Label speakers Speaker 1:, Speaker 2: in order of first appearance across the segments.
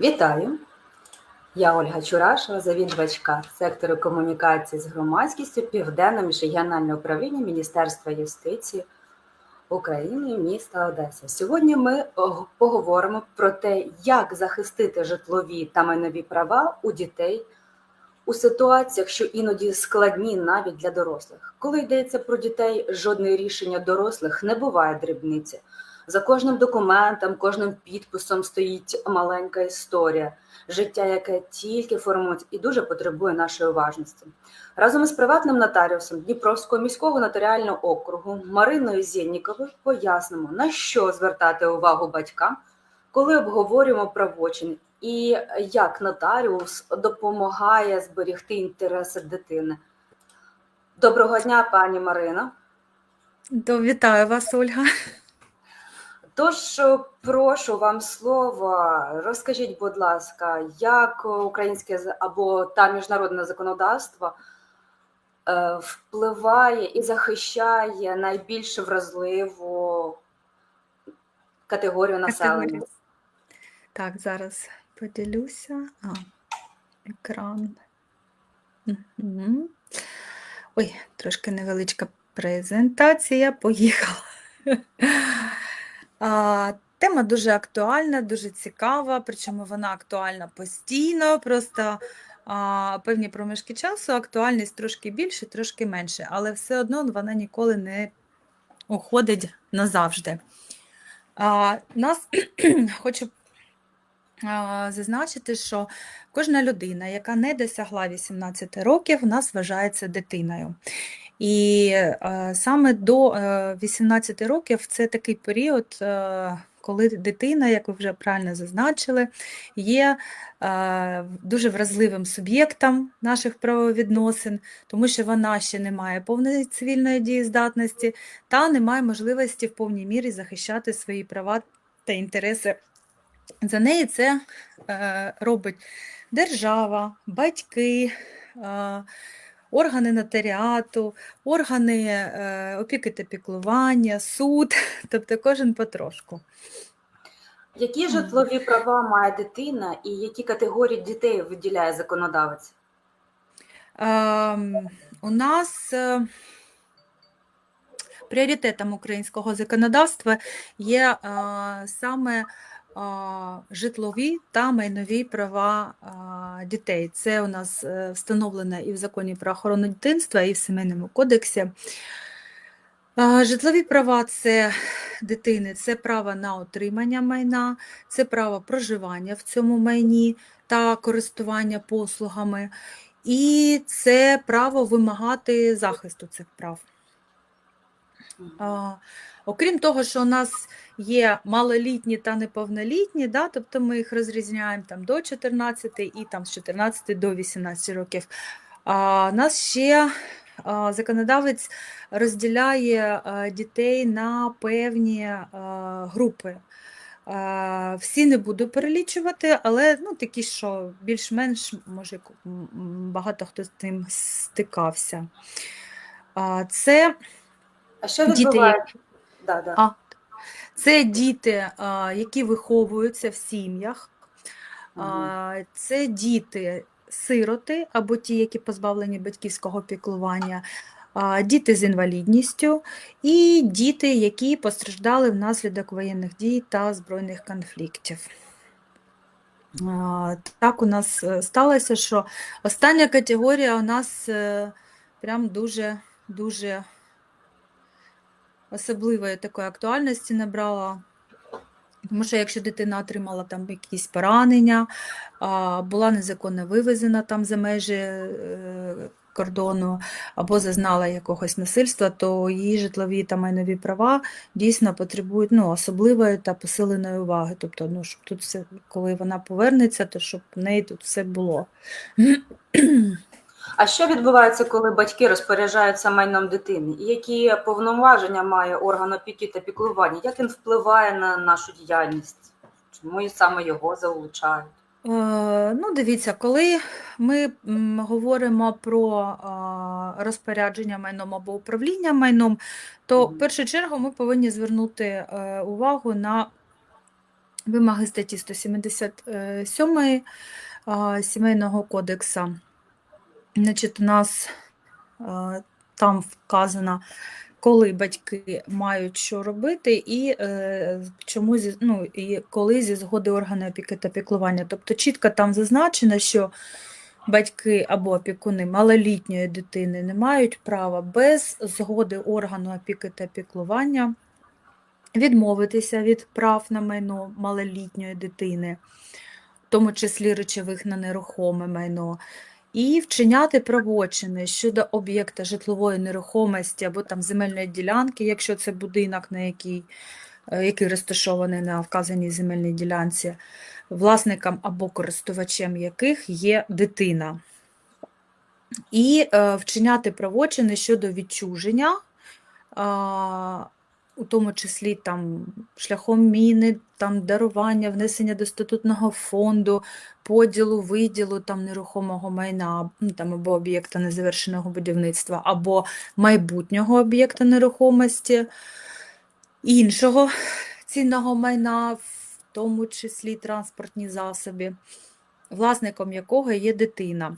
Speaker 1: Вітаю! Я Ольга Чурашева, завідувачка сектору комунікації з громадськістю Південно-Міжрегіональне управління Міністерства юстиції України міста Одеса. Сьогодні ми поговоримо про те, як захистити житлові та майнові права у дітей у ситуаціях, що іноді складні навіть для дорослих. Коли йдеться про дітей, жодне рішення дорослих не буває дрібниці. За кожним документом, кожним підписом стоїть маленька історія, життя, яке тільки формується і дуже потребує нашої уважності. Разом із приватним нотаріусом Дніпровського міського нотаріального округу Мариною Зєнніковою пояснимо, на що звертати увагу батькам, коли обговорюємо правочин, і як нотаріус допомагає зберегти інтереси дитини. Доброго дня, пані Марина.
Speaker 2: Вітаю вас, Ольга.
Speaker 1: Тож е, прошу вам слово. Розкажіть, будь ласка, як українське або та міжнародне законодавство е, впливає і захищає найбільш вразливу категорію населення?
Speaker 2: Так, зараз поділюся. А, екран. Мгм. Ой, трошки невеличка презентація. Поїхала. Тема дуже актуальна, дуже цікава, причому вона актуальна постійно. Просто а, певні проміжки часу актуальність трошки більше, трошки менше, але все одно вона ніколи не уходить назавжди. А, нас хочу а, зазначити, що кожна людина, яка не досягла 18 років, нас вважається дитиною. І е, саме до е, 18 років це такий період, е, коли дитина, як ви вже правильно зазначили, є е, дуже вразливим суб'єктом наших правовідносин, тому що вона ще не має повної цивільної дієздатності та не має можливості в повній мірі захищати свої права та інтереси. За неї це е, робить держава, батьки, е, органи нотаріату, органи е, опіки та піклування, суд, тобто кожен потрошку.
Speaker 1: Які житлові права має дитина і які категорії дітей виділяє законодавець?
Speaker 2: Ем, у нас е, пріоритетом українського законодавства є е, саме житлові та майнові права дітей. Це у нас е, встановлено і в законі про охорону дитинства, і в Сімейному кодексі. Житлові права це дитини, це право на отримання майна, це право проживання в цьому майні та користування послугами, і це право вимагати захисту цих прав. Окрім того, що у нас є малолітні та неповнолітні, да, тобто ми їх розрізняємо там, до 14 і там, з 14 до 18 років. А, у нас ще а, законодавець розділяє а, дітей на певні а, групи. А, Всі не буду перелічувати, але ну, такі, що більш-менш, може, багато хто з тим стикався. А, Це
Speaker 1: А що відбувається? Да, да.
Speaker 2: а, це діти, які виховуються в сім'ях, а, це діти сироти або ті, які позбавлені батьківського піклування, діти з інвалідністю і діти, які постраждали внаслідок воєнних дій та збройних конфліктів. Так у нас е, сталося, що остання категорія у нас е, прям дуже дуже особливої такої актуальності набрала. Тому що якщо дитина отримала там якісь поранення, була незаконно вивезена там за межі е, кордону, або зазнала якогось насильства, то її житлові та майнові права дійсно потребують ну, особливої та посиленої уваги. Тобто, ну, щоб тут все, коли вона повернеться, то щоб в неї тут все було.
Speaker 1: А що відбувається, коли батьки розпоряджаються майном дитини? І які повноваження має орган опіки та піклування? Як він впливає на нашу діяльність? Чому саме його залучають?
Speaker 2: Е, Ну, дивіться, коли ми говоримо про розпорядження майном або управління майном, то в першу чергу ми повинні звернути е, увагу на вимоги статті 177 а, Сімейного кодексу. Значить, у нас е, там вказано, коли батьки мають що робити, і е, чому зі, ну, і коли зі згоди органу опіки та піклування. Тобто чітко там зазначено, що батьки або опікуни малолітньої дитини не мають права без згоди органу опіки та піклування відмовитися від прав на майно малолітньої дитини, в тому числі речових на нерухоме майно, і вчиняти правочини щодо об'єкта житлової нерухомості або там земельної ділянки, якщо це будинок, на який, е, який розташований на вказаній земельній ділянці, власником або користувачем яких є дитина. І е, вчиняти правочини щодо відчуження, у тому числі там, шляхом міни, там, дарування, внесення до статутного фонду, поділу, виділу там, нерухомого майна ну, там, або об'єкта незавершеного будівництва, або майбутнього об'єкта нерухомості, іншого цінного майна, в тому числі транспортні засоби, власником якого є дитина.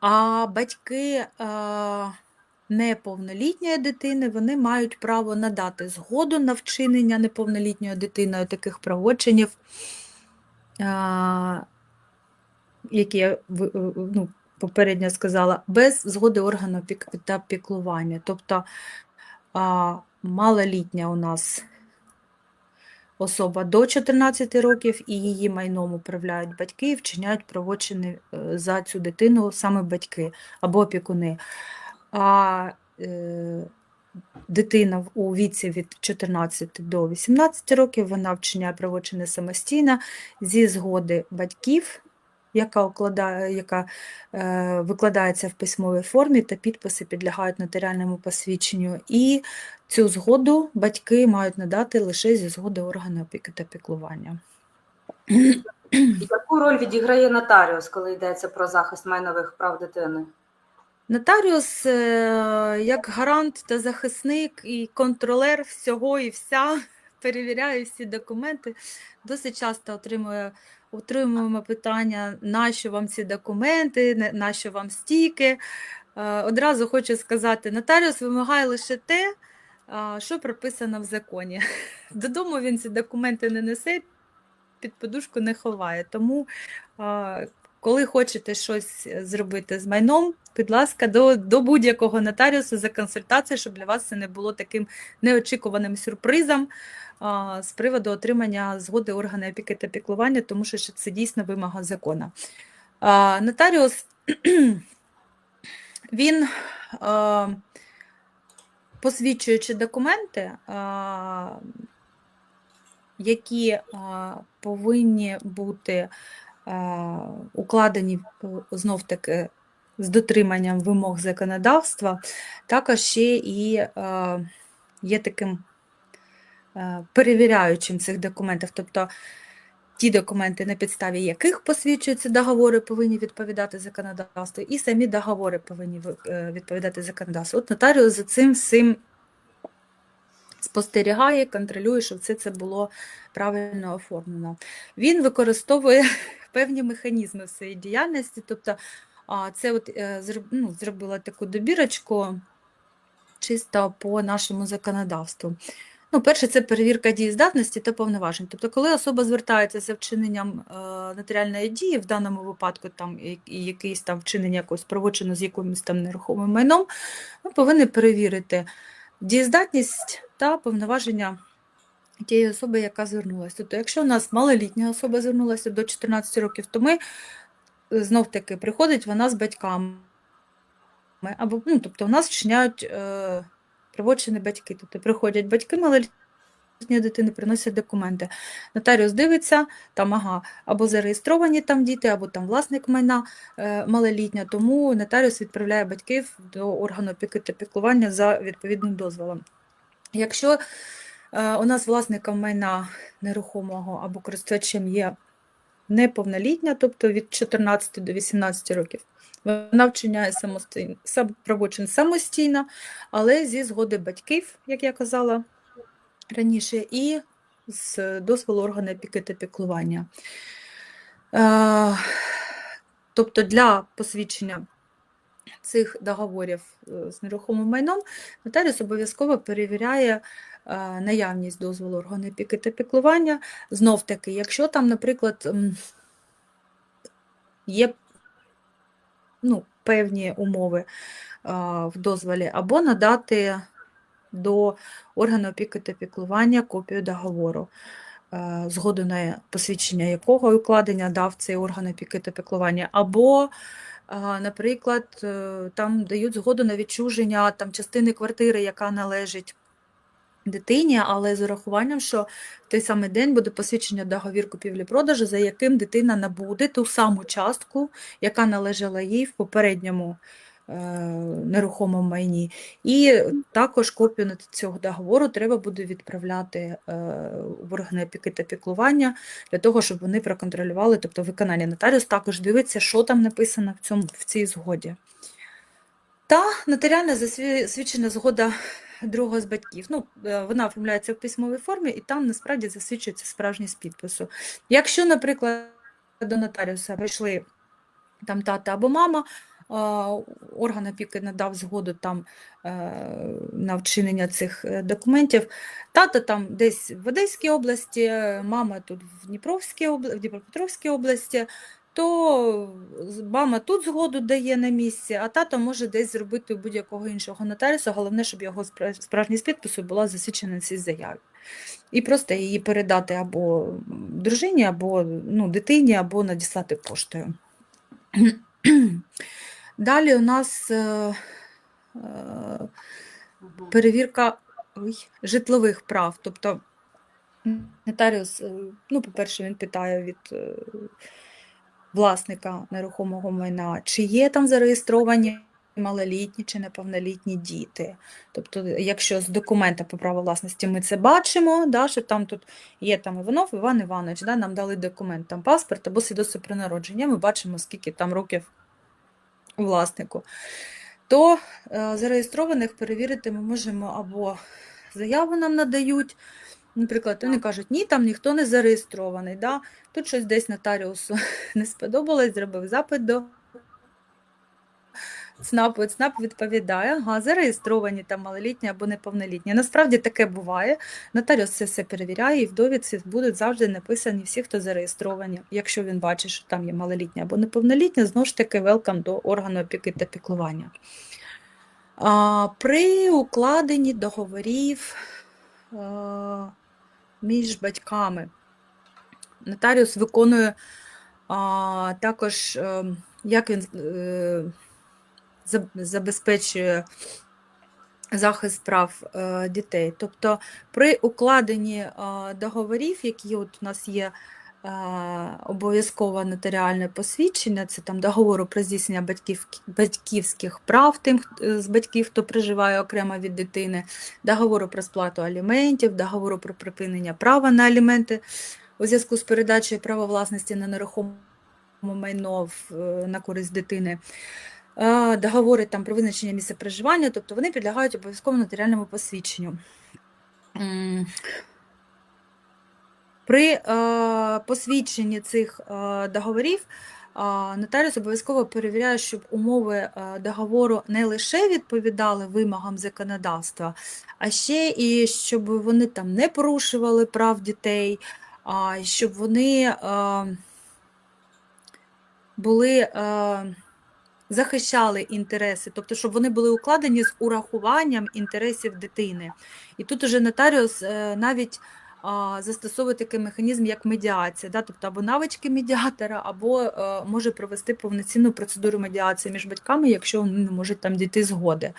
Speaker 2: А батьки е, неповнолітньої дитини вони мають право надати згоду на вчинення неповнолітньою дитиною таких правочинів, які я ну, попередньо сказала, без згоди органу та піклування. Тобто малолітня у нас особа до 14 років і її майном управляють батьки і вчиняють правочини е, за цю дитину саме батьки або опікуни. А е, дитина у віці від 14 до 18 років вона вчиняє правочини самостійно зі згоди батьків, яка, укладає, яка е, викладається в письмовій формі, та підписи підлягають нотаріальному посвідченню. І цю згоду батьки мають надати лише зі згоди органу опіки та піклування.
Speaker 1: Яку роль відіграє нотаріус, коли йдеться про захист майнових прав дитини?
Speaker 2: Нотаріус е, як гарант та захисник і контролер всього і вся перевіряє всі документи. Досить часто отримує, отримуємо питання, нащо вам ці документи, на- нащо вам стійки. Е, Одразу хочу сказати, нотаріус вимагає лише те, що прописано в законі. Додому він ці документи не несе, під подушку не ховає. Тому, коли хочете щось зробити з майном, будь ласка, до, до будь-якого нотаріуса за консультацією, щоб для вас це не було таким неочікуваним сюрпризом а, з приводу отримання згоди органу опіки та піклування, тому що це дійсно вимога закону. А, Нотаріус він, а, посвідчуючи документи, а, які а, повинні бути укладені знов таки з дотриманням вимог законодавства, також ще і е, є таким е, перевіряючим цих документів. Тобто ті документи, на підставі яких посвідчуються договори, повинні відповідати законодавству, і самі договори повинні е, відповідати законодавству. От нотаріус за цим всім спостерігає, контролює, щоб все це було правильно оформлено. Він використовує певні механізми в своїй діяльності. Тобто, це от е, ну, зробила таку добірочку чисто по нашому законодавству. Ну, перше, це перевірка дієздатності та повноважень. Тобто, коли особа звертається за вчиненням е, нотаріальної дії, в даному випадку там якийсь там вчинення якогось правочину з якимось там нерухомим майном, ми повинні перевірити дієздатність та повноваження тієї особи, яка звернулася. Тобто, якщо у нас малолітня особа звернулася до 14 років, то ми знов таки приходить вона з батьками. Або, ну, тобто у нас вчиняють е, правочини батьки. Тобто приходять батьки малолітні дитини приносять документи. Нотаріус дивиться, там ага, або зареєстровані там діти, або там власник майна е, малолітня, тому нотаріус відправляє батьків до органу опіки та піклування за відповідним дозволом. Якщо е, у нас власником майна нерухомого або користувачем є неповнолітня, тобто від 14 до 18 років, вона вчиняє самостійно, правочин самостійно, але зі згоди батьків, як я казала раніше, і з дозволу органу опіки та піклування. Е, Тобто для посвідчення цих договорів е, з нерухомим майном нотаріус обов'язково перевіряє е, наявність дозволу органу опіки та піклування. Знов таки, якщо там, наприклад, є ну, певні умови в дозволі, або надати до органу опіки та піклування копію договору, е, згоду на посвідчення якого укладення дав цей орган опіки та піклування, або, наприклад, е, там дають згоду на відчуження там, частини квартири, яка належить дитині, але з урахуванням, що в той самий день буде посвідчення договір купівлі-продажу, за яким дитина набуде ту саму частку, яка належала їй в попередньому нерухомому майні. І також копію цього договору треба буде відправляти е, в органи опіки та піклування для того, щоб вони проконтролювали, тобто виконання нотаріус також дивиться, що там написано в, цьому, в цій згоді. Та нотаріальна засвідчена згода другого з батьків. Ну, е, вона оформляється в письмовій формі, і там насправді засвідчується справжність підпису. Якщо, наприклад, до нотаріуса прийшли там тата або мама, орган опіки надав згоду там е, на вчинення цих е, документів. Тата там десь в Одеській області, е, мама тут в Дніпровській в Дніпропетровській області, то мама тут згоду дає на місці, а тато може десь зробити будь-якого іншого нотаріуса. Головне, щоб його спра- справжність підпису була засвідчена на цій заяві. І просто її передати або дружині, або ну, дитині, або надіслати поштою. Далі у нас е, е, перевірка ой, житлових прав. Тобто нотаріус, е, ну, по-перше, він питає від е, власника нерухомого майна, чи є там зареєстровані малолітні чи неповнолітні діти. Тобто, якщо з документа по праву власності ми це бачимо, да, що там тут є там Іванов Іван Іванович, да, нам дали документ, там паспорт або свідоцтво про народження, ми бачимо, скільки там років власнику, то е, зареєстрованих перевірити ми можемо або заяву нам надають, наприклад, вони кажуть, ні, там ніхто не зареєстрований. Да? Тут щось десь нотаріусу не сподобалось, зробив запит до ЦНАПу, ЦНАП відповідає, ага, зареєстровані там малолітні або неповнолітні. Насправді таке буває. Нотаріус це все перевіряє, і в довідці будуть завжди написані всі, хто зареєстровані. Якщо він бачить, що там є малолітні або неповнолітні, знову ж таки, велкам до органу опіки та піклування. А, при укладенні договорів а, між батьками нотаріус виконує а, також, е, як він е, заб- забезпечує захист прав е, дітей. Тобто при укладенні е, договорів, які от у нас є е, обов'язкове нотаріальне посвідчення, це там договору про здійснення батьків, батьківських прав тим з батьків, хто проживає окремо від дитини, договору про сплату аліментів, договору про припинення права на аліменти у зв'язку з передачею права власності на нерухоме майно на користь дитини. Е, Договори там про визначення місця проживання, тобто вони підлягають обов'язково нотаріальному посвідченню. При е, посвідченні цих е, договорів нотаріус обов'язково перевіряє, щоб умови договору не лише відповідали вимогам законодавства, а ще і щоб вони там не порушували прав дітей, а щоб вони були. Захищали інтереси, тобто, щоб вони були укладені з урахуванням інтересів дитини. І тут уже нотаріус е, навіть застосовує такий механізм, як медіація, да? тобто або навички медіатора, або е, може провести повноцінну процедуру медіації між батьками, якщо вони не можуть там дійти згоди.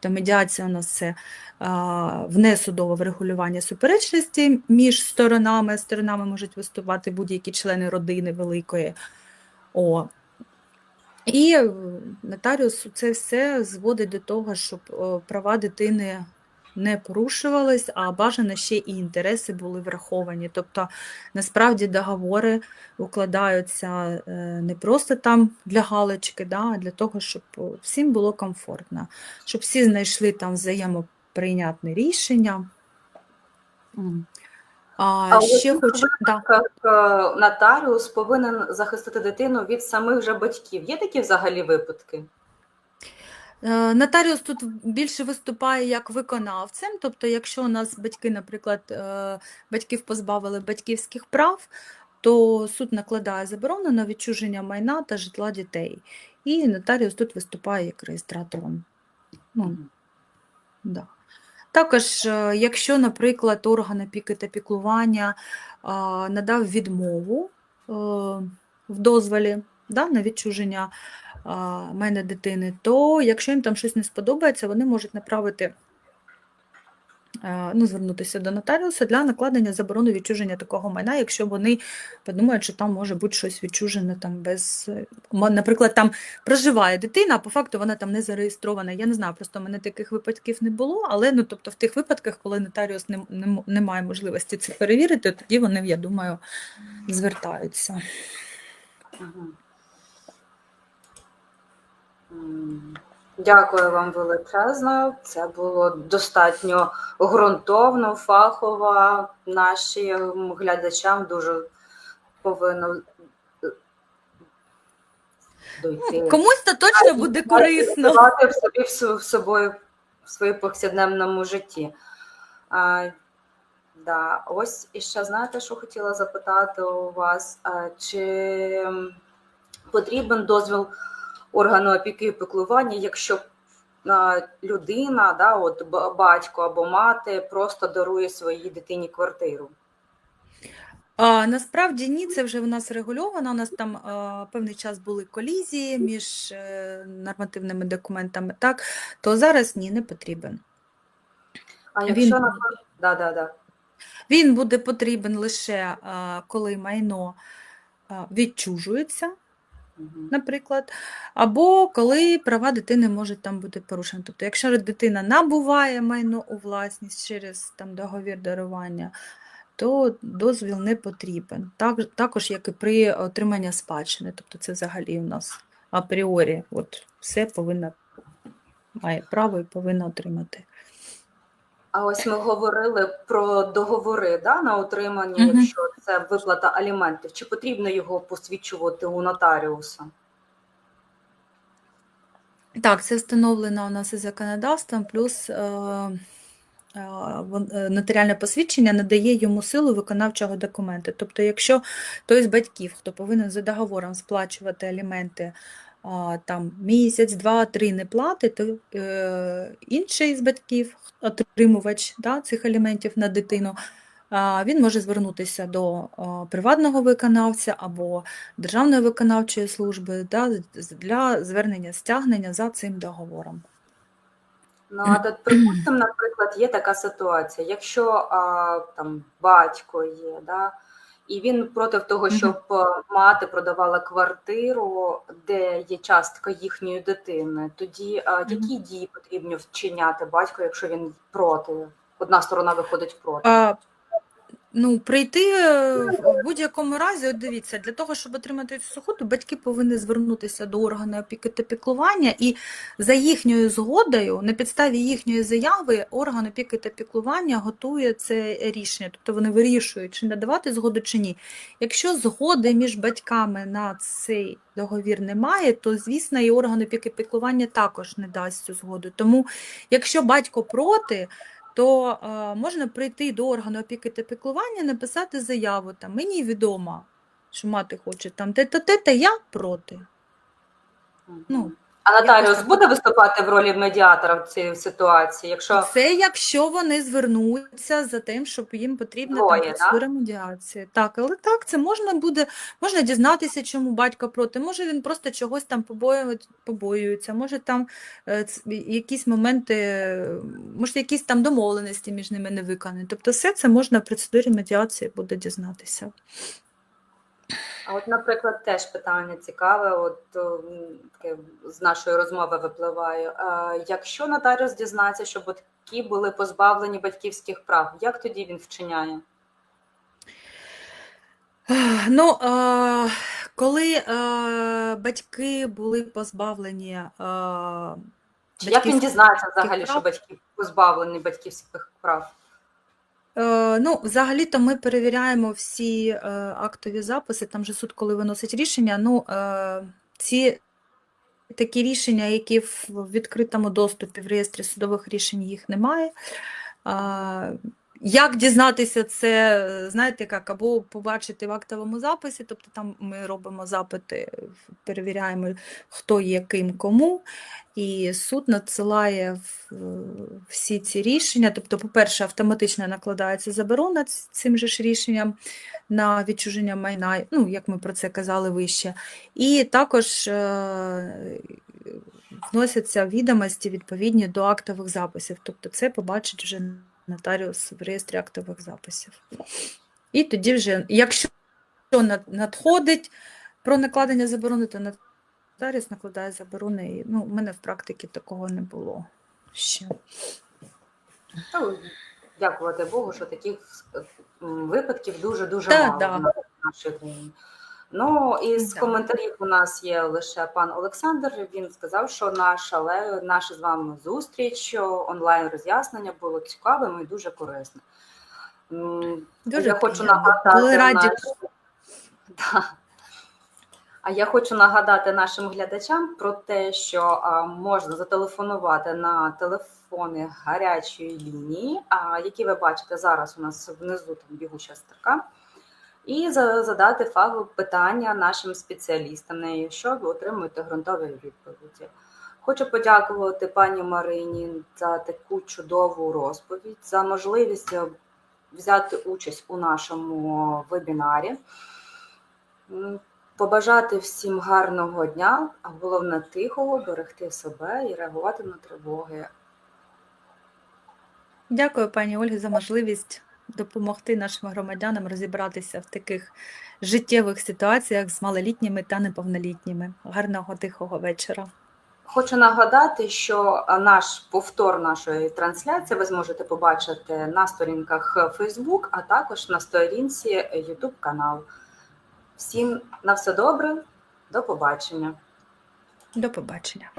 Speaker 2: Тобто медіація у нас це внесудове врегулювання суперечності між сторонами. Сторонами можуть виступати будь-які члени родини великої. О. І е, нотаріус це все зводить до того, щоб е, права дитини не порушувались, а бажано ще і інтереси були враховані. Тобто, насправді договори укладаються е, не просто там для галочки, да, а для того, щоб всім було комфортно, щоб всі знайшли там взаємоприйнятне рішення. А,
Speaker 1: А
Speaker 2: ще хочу. Да.
Speaker 1: Як е, нотаріус повинен захистити дитину від самих же батьків. Є такі взагалі випадки?
Speaker 2: Е, Нотаріус тут більше виступає як виконавцем, тобто, якщо у нас батьки, наприклад, е, батьків позбавили батьківських прав, то суд накладає заборону на відчуження майна та житла дітей. І нотаріус тут виступає як реєстратором. Ну, да. Також, е, якщо, наприклад, орган опіки та піклування надав відмову е, в дозволі да, на відчуження мене дитини, то якщо їм там щось не сподобається, вони можуть направити, ну, звернутися до нотаріуса для накладення заборони відчуження такого майна, якщо вони подумають, що там може бути щось відчужене там без. е, Наприклад, там проживає дитина, а по факту вона там не зареєстрована. Я не знаю, просто в мене таких випадків не було, але ну, тобто в тих випадках, коли нотаріус не, не, не має можливості це перевірити, тоді вони, я думаю, звертаються.
Speaker 1: Мгм. Дякую вам величезно. Це було достатньо ґрунтовно, фахово. Нашим глядачам дуже повинно е, дойти.
Speaker 2: Комусь то точно буде корисно.
Speaker 1: В собі в собою в своєму повсякденному житті. А, да. Ось і ще знаєте, що хотіла запитати у вас? А, чи потрібен дозвіл органу опіки і піклування, якщо людина, да, от батько або мати просто дарує своїй дитині квартиру?
Speaker 2: А, насправді ні, це вже в нас регульовано. У нас там а, певний час були колізії між е, нормативними документами, так, то зараз ні, не потрібен.
Speaker 1: А
Speaker 2: Він-
Speaker 1: на да, да, да.
Speaker 2: Він буде потрібен лише а, коли майно а, відчужується. Наприклад, або коли права дитини можуть там бути порушені. Тобто, якщо дитина набуває майно у власність через там, договір дарування, то дозвіл не потрібен. Так, також, як і при отриманні спадщини. Тобто це взагалі у нас апріорі от, все повинна, має право і повинна отримати.
Speaker 1: А ось ми говорили про договори да, на отримання,
Speaker 2: Мгм.
Speaker 1: якщо це виплата аліментів. Чи потрібно його посвідчувати у нотаріуса?
Speaker 2: Так, це встановлено у нас і законодавством, плюс е, е, е, нотаріальне посвідчення надає йому силу виконавчого документу. Тобто, якщо той з батьків, хто повинен за договором сплачувати аліменти, там місяць, два, три не платить, е, інший з батьків, отримувач да, цих аліментів на дитину, він може звернутися до приватного виконавця або Державної виконавчої служби да, для звернення стягнення за цим договором.
Speaker 1: Ну, а от, припустимо, наприклад, є така ситуація, якщо а, там батько є, да, і він проти того, щоб е, мати продавала квартиру, де є частка їхньої дитини, тоді а, які дії потрібно вчиняти батько, якщо він проти? Одна сторона виходить проти.
Speaker 2: Ну, прийти е, в будь-якому разі, от дивіться, для того, щоб отримати цю суходу, батьки повинні звернутися до органу опіки та піклування, і за їхньою згодою, на підставі їхньої заяви, орган опіки та піклування готує це рішення. Тобто вони вирішують, чи надавати згоду, чи ні. Якщо згоди між батьками на цей договір немає, то, звісно, і орган опіки піклування також не дасть цю згоду. Тому, якщо батько проти, то е, можна прийти до органу опіки та піклування, написати заяву там мені відомо, що мати хоче там те-то, те-то, я проти. Ну,
Speaker 1: а нотаріус буде виступати в ролі медіатора в цій ситуації, якщо
Speaker 2: Це якщо вони звернуться за тим, щоб їм потрібна
Speaker 1: Двоє,
Speaker 2: там
Speaker 1: да?
Speaker 2: процедура медіації. Так, але так, це можна буде, можна дізнатися, чому батько проти. Може він просто чогось там побоює- побоюється, може там е, якісь моменти, може якісь там домовленості між ними не виконані. Тобто все це можна в процедурі медіації буде дізнатися.
Speaker 1: А от, наприклад, теж питання цікаве, от таке з нашої розмови випливає. Е, Якщо нотаріус дізнається, що батьки були позбавлені батьківських прав, як тоді він вчиняє?
Speaker 2: Ну, е, коли е, батьки були позбавлені
Speaker 1: Чи як він дізнається взагалі, що
Speaker 2: прав?
Speaker 1: батьки позбавлені батьківських прав?
Speaker 2: Е, Ну, взагалі-то ми перевіряємо всі е, актові записи. Там же суд, коли виносить рішення, ну, е, ці такі рішення, які в відкритому доступі в реєстрі судових рішень їх немає. Як дізнатися це, знаєте, як, або побачити в актовому записі, тобто там ми робимо запити, перевіряємо, хто є ким кому, і суд надсилає всі ці рішення. Тобто, по-перше, автоматично накладається заборона цим же ж рішенням на відчуження майна, ну, як ми про це казали вище. І також е, вносяться відомості відповідні до актових записів. Тобто це побачить вже нотаріус в реєстрі актових записів. І тоді вже, якщо надходить про накладення заборони, то нотаріус накладає заборони. І, Ну, у мене в практиці такого не було ще.
Speaker 1: Ну, дякувати Богу, що таких випадків дуже-дуже
Speaker 2: Да,
Speaker 1: мало
Speaker 2: да.
Speaker 1: в нашій країні. Ну, із
Speaker 2: Да.
Speaker 1: коментарів у нас є лише пан Олександр. Він сказав, що наша, наша з вами зустріч, онлайн роз'яснення було цікавим і дуже корисним.
Speaker 2: Дуже
Speaker 1: я хочу нагадати
Speaker 2: раді.
Speaker 1: наш- Да. А я хочу нагадати нашим глядачам про те, що можна зателефонувати на телефони гарячої лінії, а, які ви бачите зараз у нас внизу там бігуча строка, і задати фахове питання нашим спеціалістам, на що ви отримуєте ґрунтові відповіді. Хочу подякувати пані Марині за таку чудову розповідь, за можливість е, взяти участь у нашому вебінарі. Побажати всім гарного дня, а головне тихого, берегти себе і реагувати на тривоги.
Speaker 2: Дякую, пані Ольгі, за можливість допомогти нашим громадянам розібратися в таких життєвих ситуаціях з малолітніми та неповнолітніми. Гарного тихого вечора.
Speaker 1: Хочу нагадати, що наш повтор нашої трансляції ви зможете побачити на сторінках Facebook, а також на сторінці YouTube каналу. Всім на все добре, до побачення.
Speaker 2: До побачення.